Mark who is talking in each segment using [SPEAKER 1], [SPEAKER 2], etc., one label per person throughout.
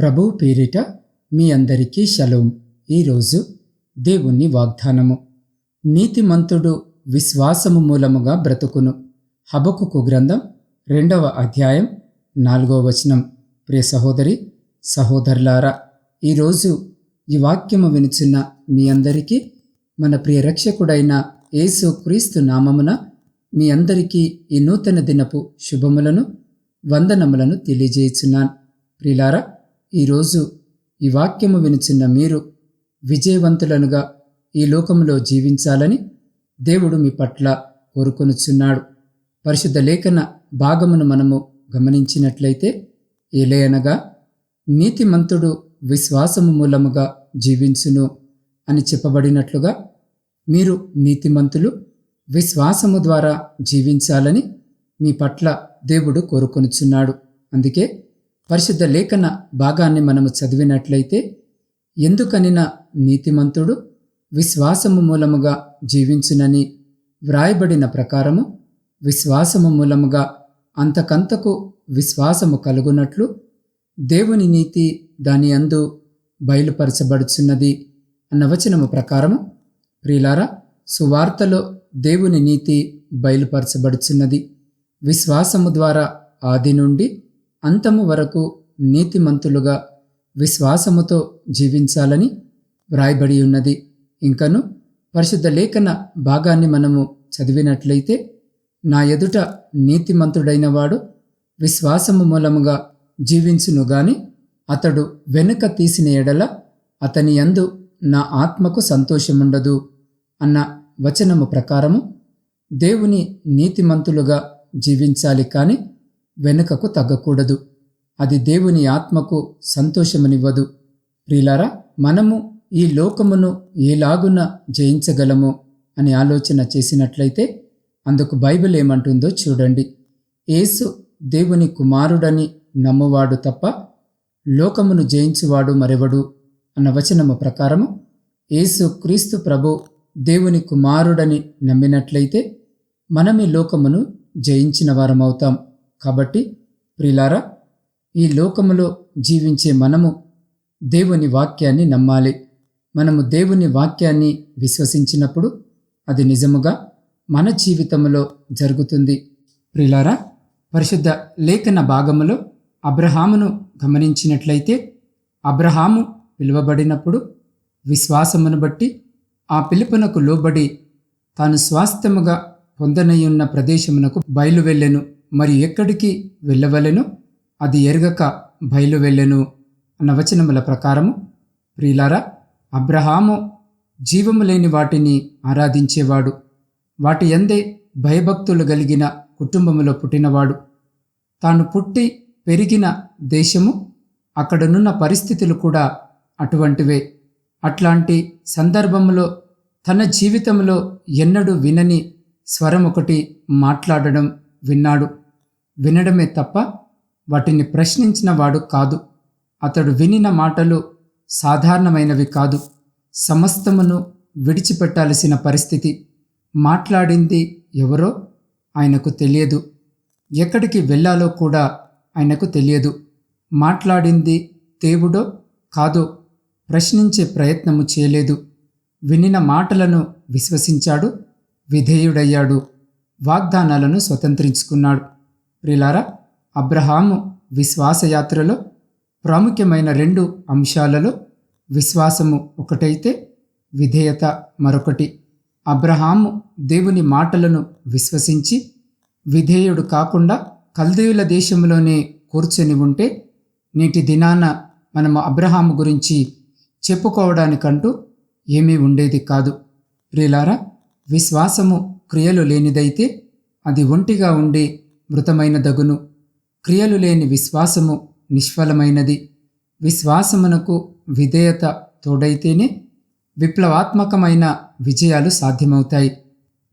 [SPEAKER 1] ప్రభువు పేరిట మీ అందరికీ షలోం ఈరోజు దేవుని వాగ్దానము. నీతిమంతుడు విశ్వాసము మూలముగా బ్రతుకును. హబకుకు గ్రంథం రెండవ అధ్యాయం నాలుగవ వచనం. ప్రియ సహోదరి సహోదరులారా ఈరోజు ఈ వాక్యము వినుచున్న మీ అందరికీ మన ప్రియ రక్షకుడైన యేసు క్రీస్తు నామమున మీ అందరికీ ఈ నూతన దినపు శుభములను వందనములను తెలియజేయుచున్నాను. ప్రిలారా ఈరోజు ఈ వాక్యము వినిచిన్న మీరు విజయవంతులనుగా ఈ లోకములో జీవించాలని దేవుడు మీ పట్ల కోరుకొనుచున్నాడు. పరిశుద్ధ లేఖన భాగమును మనము గమనించినట్లయితే ఏలయనగా నీతిమంతుడు విశ్వాసము మూలముగా జీవించును అని చెప్పబడినట్లుగా మీరు నీతిమంతులు విశ్వాసము ద్వారా జీవించాలని మీ పట్ల దేవుడు కోరుకొనుచున్నాడు. అందుకే పరిశుద్ధ లేఖన భాగాన్ని మనము చదివినట్లయితే ఎందుకనిన నీతిమంతుడు విశ్వాసము మూలముగా జీవించునని వ్రాయబడిన ప్రకారము విశ్వాసము మూలముగా అంతకంతకు విశ్వాసము కలుగునట్లు దేవుని నీతి దాని అందు బయలుపరచబడుచున్నది అన్న వచనము ప్రకారము ప్రియులారా సువార్తలో దేవుని నీతి బయలుపరచబడుచున్నది. విశ్వాసము ద్వారా ఆది నుండి అంతము వరకు నీతిమంతులుగా విశ్వాసముతో జీవించాలని వ్రాయబడి ఉన్నది. ఇంకను పరిశుద్ధ లేఖన భాగాన్ని మనము చదివినట్లయితే నా ఎదుట నీతిమంతుడైన వాడు విశ్వాసము మూలముగా జీవించును గాని అతడు వెనుక తీసిన ఎడల అతని యందు నా ఆత్మకు సంతోషముండదు అన్న వచనము ప్రకారము దేవుని నీతిమంతులుగా జీవించాలి కానీ వెనుకకు తగ్గకూడదు. అది దేవుని ఆత్మకు సంతోషమునివ్వదు. ప్రియులారా మనము ఈ లోకమును ఏలాగున జయించగలము అని ఆలోచన చేసినట్లయితే అందుకు బైబిల్ ఏమంటుందో చూడండి. యేసు దేవుని కుమారుడని నమ్మువాడు తప్ప లోకమును జయించువాడు మరెవడు అన్న వచనము ప్రకారము యేసు క్రీస్తు ప్రభు దేవుని కుమారుడని నమ్మినట్లయితే మనమే లోకమును జయించిన వారమవుతాం. కాబట్టి ప్రిలారా ఈ లోకములో జీవించే మనము దేవుని వాక్యాన్ని నమ్మాలి. మనము దేవుని వాక్యాన్ని విశ్వసించినప్పుడు అది నిజముగా మన జీవితంలో జరుగుతుంది. ప్రిలారా పరిశుద్ధ లేఖన భాగములో అబ్రహామును గమనించినట్లయితే అబ్రహాము పిలువబడినప్పుడు విశ్వాసమును బట్టి ఆ పిలుపునకు లోబడి తాను స్వాస్థ్యముగా పొందనయ్యున్న ప్రదేశమునకు బయలు వెళ్ళెను మరి ఎక్కడికి వెళ్ళవలెను? అది ఎరగక బయలు వెళ్ళెను అన్న వచనముల ప్రకారము. ప్రియులారా అబ్రహాము జీవము లేని వాటిని ఆరాధించేవాడు. వాటి ఎందే భయభక్తులు కలిగిన కుటుంబములో పుట్టినవాడు. తాను పుట్టి పెరిగిన దేశము అక్కడనున్న పరిస్థితులు కూడా అటువంటివే. అట్లాంటి సందర్భంలో తన జీవితంలో ఎన్నడూ వినని స్వరం ఒకటి మాట్లాడడం విన్నాడు. వినడమే తప్ప వాటిని ప్రశ్నించిన వాడు కాదు. అతడు వినిన మాటలు సాధారణమైనవి కాదు. సమస్తమును విడిచిపెట్టాల్సిన పరిస్థితి మాట్లాడింది ఎవరో ఆయనకు తెలియదు. ఎక్కడికి వెళ్ళాలో కూడా ఆయనకు తెలియదు. మాట్లాడింది దేవుడో కాదో ప్రశ్నించే ప్రయత్నము చేయలేదు. వినిన మాటలను విశ్వసించాడు విధేయుడయ్యాడు వాగ్దానాలను స్వతంత్రించుకున్నాడు. ప్రిలారా అబ్రహాము విశ్వాసయాత్రలో ప్రాముఖ్యమైన రెండు అంశాలలో విశ్వాసము ఒకటైతే విధేయత మరొకటి. అబ్రహాము దేవుని మాటలను విశ్వసించి విధేయుడు కాకుండా కల్దేయుల దేశంలోనే కూర్చొని ఉంటే నేటి దినాన మనము అబ్రహాము గురించి చెప్పుకోవడానికంటూ ఏమీ ఉండేది కాదు. ప్రిలారా విశ్వాసము క్రియలు లేనిదైతే అది ఒంటిగా ఉండి మృతమైన దగును. క్రియలు లేని విశ్వాసము నిష్ఫలమైనది. విశ్వాసమునకు విధేయత తోడైతేనే విప్లవాత్మకమైన విజయాలు సాధ్యమవుతాయి.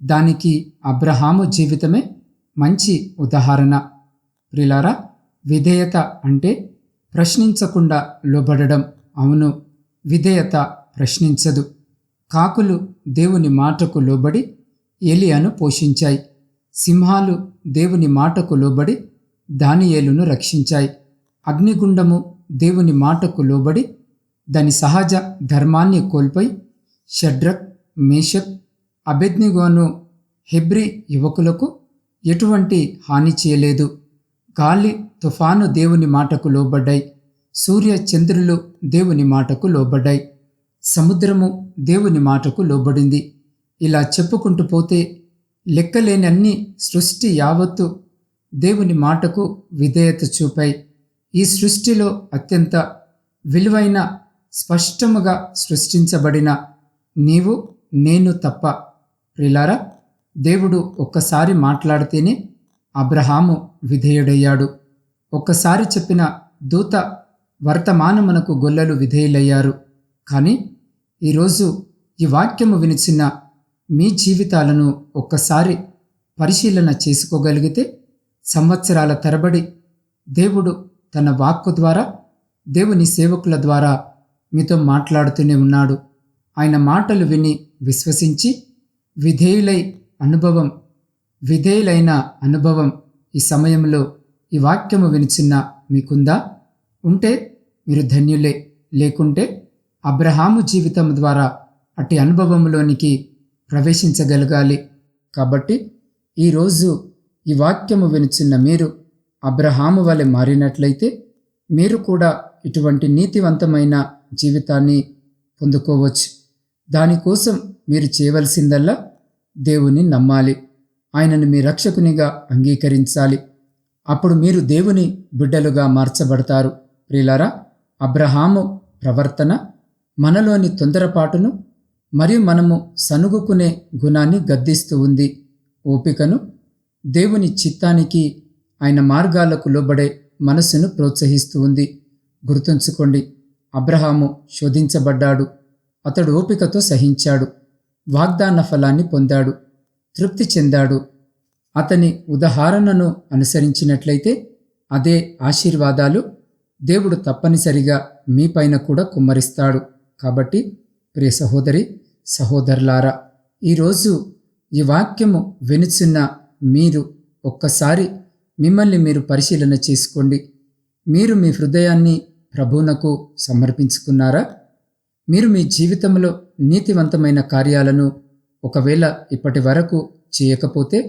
[SPEAKER 1] దానికి అబ్రహాము జీవితమే మంచి ఉదాహరణ. ప్రిలారా విధేయత అంటే ప్రశ్నించకుండా లోబడడం. అవును విధేయత ప్రశ్నించదు. కాకులు దేవుని మాటకు లోబడి ఏలియాను పోషించాయి. సింహాలు దేవుని మాటకు లోబడి దానియేలును రక్షించాయి. అగ్నిగుండము దేవుని మాటకు లోబడి దాని సహజ ధర్మాన్ని కోల్పోయి షడ్రక్ మేషక్ అబెద్నిగోను హెబ్రి యువకులకు ఎటువంటి హాని చేయలేదు. గాలి తుఫాను దేవుని మాటకు లోబడ్డాయి. సూర్య చంద్రులు దేవుని మాటకు లోబడ్డాయి. సముద్రము దేవుని మాటకు లోబడింది. ఇలా చెప్పుకుంటూ పోతే లెక్కలేని అన్ని సృష్టి యావత్తు దేవుని మాటకు విధేయత చూపాయి. ఈ సృష్టిలో అత్యంత విలువైన స్పష్టముగా సృష్టించబడిన నీవు నేను తప్ప. ప్రిలారా దేవుడు ఒక్కసారి మాట్లాడితేనే అబ్రహాము విధేయుడయ్యాడు. ఒక్కసారి చెప్పిన దూత వర్తమానమునకు గొల్లలు విధేయులయ్యారు. కానీ ఈరోజు ఈ వాక్యము వినిచిన మీ జీవితాలను ఒక్కసారి పరిశీలన చేసుకోగలిగితే సంవత్సరాల తరబడి దేవుడు తన వాక్కు ద్వారా దేవుని సేవకుల ద్వారా మీతో మాట్లాడుతూనే ఉన్నాడు. ఆయన మాటలు విని విశ్వసించి విధేయులై అనుభవం విధేయులైన అనుభవం ఈ సమయంలో ఈ వాక్యము వినిచిన్న మీకుందా? ఉంటే మీరు ధన్యులే. లేకుంటే అబ్రహాము జీవితం ద్వారా అట్టి అనుభవంలోనికి ప్రవేశించగలగాలి. కాబట్టి ఈరోజు ఈ వాక్యము వినిచిన్న మీరు అబ్రహాము వలె మారినట్లయితే మీరు కూడా ఇటువంటి నీతివంతమైన జీవితాన్ని పొందుకోవచ్చు. దానికోసం మీరు చేయవలసిందల్లా దేవుని నమ్మాలి. ఆయనను మీ రక్షకునిగా అంగీకరించాలి. అప్పుడు మీరు దేవుని బిడ్డలుగా మార్చబడతారు. ప్రిలారా అబ్రహాము ప్రవర్తన మనలోని తొందరపాటును మరియు మనము సనుగుకునే గుణాన్ని గద్దిస్తూ ఉంది. ఓపికను దేవుని చిత్తానికి ఆయన మార్గాలకు లోబడే మనస్సును ప్రోత్సహిస్తూ ఉంది. గుర్తుంచుకోండి అబ్రహాము శోధించబడ్డాడు. అతడు ఓపికతో సహించాడు. వాగ్దాన ఫలాన్ని పొందాడు. తృప్తి చెందాడు. అతని ఉదాహరణను అనుసరించినట్లయితే అదే ఆశీర్వాదాలు దేవుడు తప్పనిసరిగా మీపైన కూడా కుమ్మరిస్తాడు. కాబట్టి ప్రియ సహోదరి సహోదరులారా ఈరోజు ఈ వాక్యము వినుచున్న మీరు ఒక్కసారి మిమ్మల్ని మీరు పరిశీలన చేసుకోండి. మీరు మీ హృదయాన్ని ప్రభువునకు సమర్పించుకున్నారా? మీరు మీ జీవితంలో నీతివంతమైన కార్యాలను ఒకవేళ ఇప్పటి వరకు చేయకపోతే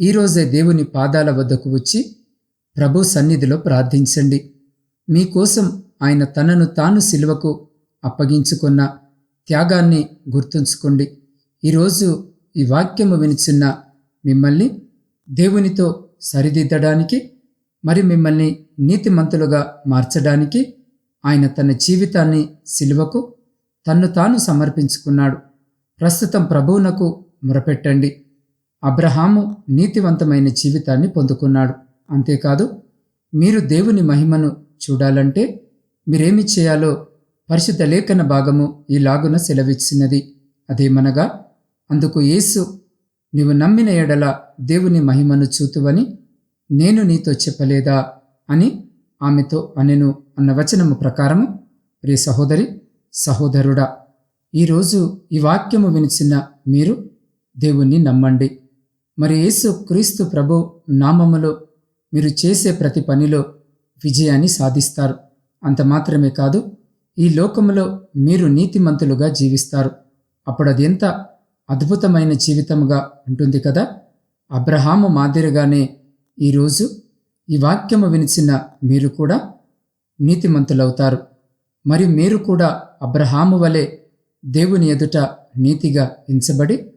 [SPEAKER 1] ఈరోజే దేవుని పాదాల వద్దకు వచ్చి ప్రభు సన్నిధిలో ప్రార్థించండి. మీకోసం ఆయన తనను తాను సిలువకు అప్పగించుకున్న త్యాగాన్ని గుర్తుంచుకోండి. ఈరోజు ఈ వాక్యము వినిచున్న మిమ్మల్ని దేవునితో సరిదిద్దడానికి మరి మిమ్మల్ని నీతిమంతులుగా మార్చడానికి ఆయన తన జీవితాన్ని సిలువకు తన్ను తాను సమర్పించుకున్నాడు. ప్రస్తుతం ప్రభువునకు మొరపెట్టండి. అబ్రహాము నీతివంతమైన జీవితాన్ని పొందుకున్నాడు. అంతేకాదు మీరు దేవుని మహిమను చూడాలంటే మీరేమి చేయాలో పరిశుద్ధ లేఖన భాగము ఈలాగున సెలవిచ్చినది. అదేమనగా అందుకు యేసు నీవు నమ్మిన ఎడల దేవుని మహిమను చూతువని నేను నీతో చెప్పలేదా? అని ఆమెతో అనెను అన్న వచనము ప్రకారము ప్రియ సహోదరి సహోదరుడా ఈరోజు ఈ వాక్యము వినిచిన మీరు దేవుణ్ణి నమ్మండి. మరి యేసు క్రీస్తు ప్రభు నామములో మీరు చేసే ప్రతి పనిలో విజయాన్ని సాధిస్తారు. అంత మాత్రమే కాదు ఈ లోకములో మీరు నీతిమంతులుగా జీవిస్తారు. అప్పుడు అది ఎంత అద్భుతమైన జీవితముగా ఉంటుంది కదా? అబ్రహాము మాదిరిగానే ఈరోజు ఈ వాక్యము వినిచిన మీరు కూడా నీతిమంతులవుతారు. మరి మీరు కూడా అబ్రహాము వలె దేవుని ఎదుట నీతిగా ఎంచబడి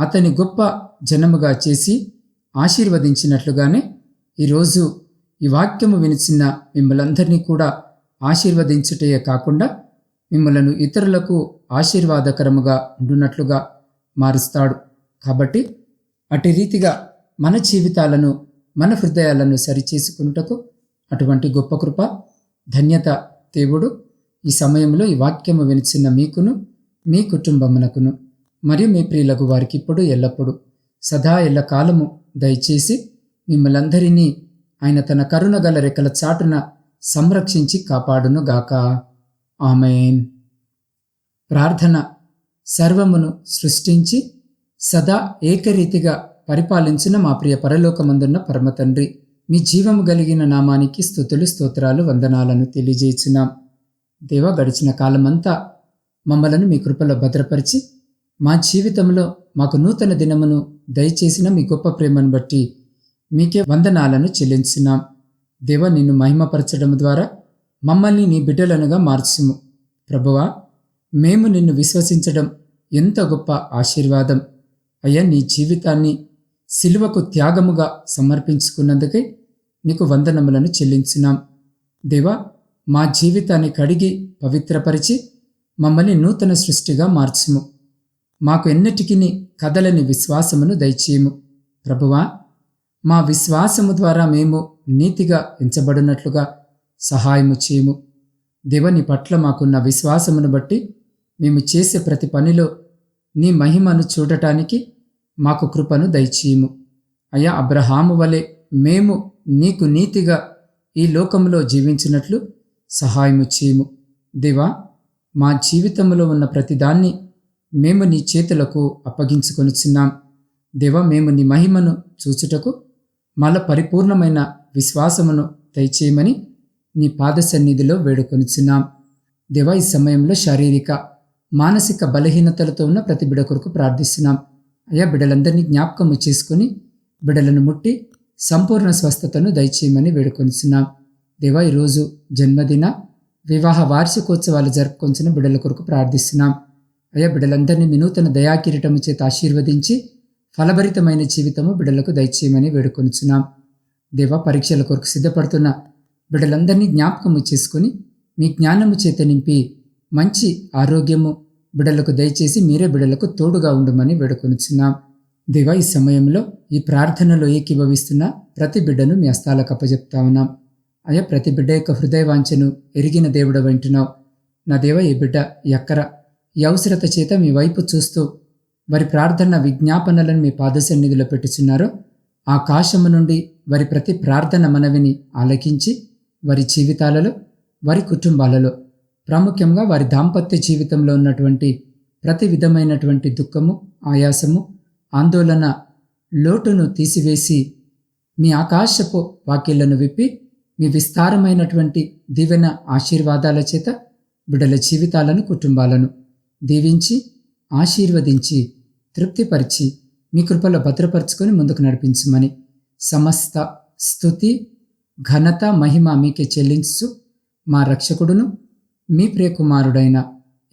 [SPEAKER 1] అతని గొప్ప జనముగా చేసి ఆశీర్వదించినట్లుగానే ఈరోజు ఈ వాక్యము వినిచిన మిమ్మల్ందరినీ కూడా ఆశీర్వదించుటే కాకుండా మిమ్మలను ఇతరులకు ఆశీర్వాదకరముగా ఉండునట్లుగా మారుస్తాడు. కాబట్టి అటు రీతిగా మన జీవితాలను మన హృదయాలను సరిచేసుకున్నటకు అటువంటి గొప్ప కృప ధన్యత దేవుడు ఈ సమయంలో ఈ వాక్యము వినిచిన మీకును మీ కుటుంబమునకును మరియు మీ ప్రియులకు వారికి ఇప్పుడు ఎల్లప్పుడూ సదా ఎల్ల కాలము దయచేసి మిమ్మలందరినీ ఆయన తన కరుణగల రెక్కల చాటున సంరక్షించి కాపాడునుగాక. ఆమెన్. ప్రార్థన సర్వమును సృష్టించి సదా ఏకరీతిగా పరిపాలించిన మా ప్రియ పరలోకమందున్న పరమతండ్రి మీ జీవము కలిగిన నామానికి స్థుతులు స్తోత్రాలు వందనాలను తెలియజేస్తున్నాం దేవ గడిచిన కాలమంతా మమ్మలను మీ కృపలో భద్రపరిచి మా జీవితంలో మాకు నూతన దినమును దయచేసిన మీ గొప్ప ప్రేమను బట్టి మీకే వందనాలను చెల్లించున్నాం. దేవ నిన్ను మహిమపరచడం ద్వారా మమ్మల్ని నీ బిడ్డలనుగా మార్చుము. ప్రభువా మేము నిన్ను విశ్వసించడం ఎంత గొప్ప ఆశీర్వాదం. అయ్యా నీ జీవితాన్ని సిలువకు త్యాగముగా సమర్పించుకున్నందుకే నీకు వందనములను చెల్లించున్నాం. దేవా మా జీవితాన్ని కడిగి పవిత్రపరిచి మమ్మల్ని నూతన సృష్టిగా మార్చుము. మాకు ఎన్నటికి కదలని విశ్వాసమును దయచేయము. ప్రభువా మా విశ్వాసము ద్వారా మేము నీతిగా ఎంచబడినట్లుగా సహాయము చేయము. దేవుని పట్ల మాకున్న విశ్వాసమును బట్టి మేము చేసే ప్రతి పనిలో నీ మహిమను చూడటానికి మాకు కృపను దయచేయము. అయ్యా అబ్రహాము వలె మేము నీకు నీతిగా ఈ లోకంలో జీవించినట్లు సహాయము చేయము. దేవా మా జీవితంలో ఉన్న ప్రతిదాన్ని మేము నీ చేతులకు అప్పగించుకొనిచున్నాం. దేవా మేము నీ మహిమను చూచుటకు మళ్ళ పరిపూర్ణమైన విశ్వాసమును దయచేయమని నీ పాద సన్నిధిలో వేడుకొనిచున్నాం. దేవా ఈ సమయంలో శారీరక మానసిక బలహీనతలతో ఉన్న ప్రతి బిడ కొరకు ప్రార్థిస్తున్నాం. అయ్యా బిడ్డలందరినీ జ్ఞాపకము చేసుకుని బిడలను ముట్టి సంపూర్ణ స్వస్థతను దయచేయమని వేడుకొనిచున్నాం. దేవా ఈరోజు జన్మదిన వివాహ వార్షికోత్సవాలు జరుపుకొంచిన బిడ్డల కొరకు ప్రార్థిస్తున్నాం. అయ్యా బిడ్డలందరినీ వినూతన దయాకిరీటము చేత ఆశీర్వదించి ఫలభరితమైన జీవితము బిడ్డలకు దయచేయమని వేడుకొనిచున్నాం. దేవ పరీక్షల కొరకు సిద్ధపడుతున్న బిడ్డలందరినీ జ్ఞాపకము చేసుకుని మీ జ్ఞానము చేత నింపి మంచి ఆరోగ్యము బిడలకు దయచేసి మీరే బిడలకు తోడుగా ఉండమని వేడుకొనిచున్నాం. దేవ ఈ సమయంలో ఈ ప్రార్థనలో ఏకీభవిస్తున్న ప్రతి బిడ్డను మీ హస్తాలకు అప్పజెప్తా ఉన్నాం. అయ్యా ప్రతి బిడ్డ యొక్క హృదయ వాంఛను ఎరిగిన దేవుడు వింటున్నావు. నా దేవ ఈ బిడ్డ ఎక్కర ఈ అవసరత చేత మీ వైపు చూస్తూ వారి ప్రార్థన విజ్ఞాపనలను మీ పాదసన్నిధిలో పెట్టుచున్నారో. ఆకాశము నుండి వారి ప్రతి ప్రార్థన మనవిని ఆలకించి వారి జీవితాలలో వారి కుటుంబాలలో ప్రాముఖ్యంగా వారి దాంపత్య జీవితంలో ఉన్నటువంటి ప్రతి విధమైనటువంటి దుఃఖము ఆయాసము ఆందోళన లోటును తీసివేసి మీ ఆకాశపు వాక్యలను విప్పి మీ విస్తారమైనటువంటి దీవెన ఆశీర్వాదాల చేత బిడల జీవితాలను కుటుంబాలను దీవించి ఆశీర్వదించి తృప్తిపరిచి మీ కృపలో భద్రపరుచుకొని ముందుకు నడిపించమని సమస్త స్థుతి ఘనత మహిమ మీకే చెల్లించు మా రక్షకుడును మీ ప్రియకుమారుడైన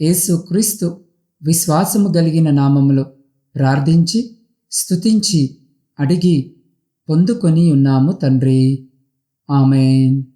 [SPEAKER 1] యేసు క్రీస్తు విశ్వాసము కలిగిన నామములో ప్రార్థించి స్తుతించి అడిగి పొందుకొని ఉన్నాము తండ్రి. ఆమెన్.